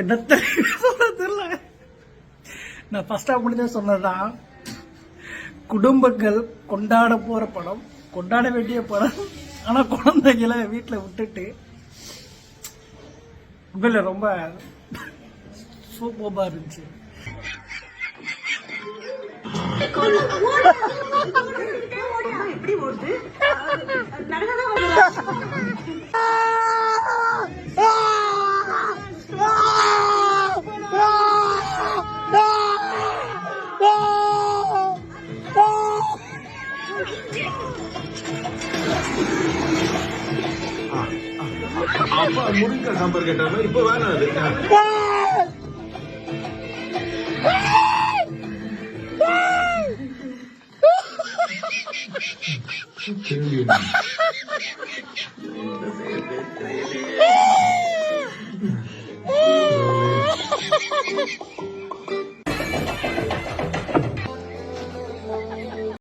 என்ன தெரியல நான் ஃபர்ஸ்ட் ஆஃப் முடிஞ்ச சொன்னதான் குடும்பங்கள் கொண்டாட போகிற படம் கொண்டாட வேண்டிய படம். ஆனால் குழந்தைங்களை வீட்டில் விட்டுட்டு உண்மையில் ரொம்ப சூப்பர்பா இருந்துச்சு எப்படி ஓடுது நடக்கதான் அப்பா முருங்கா சாம்பார் கேட்டாங்க இப்ப வேணாம் அது. Kim gülmüş?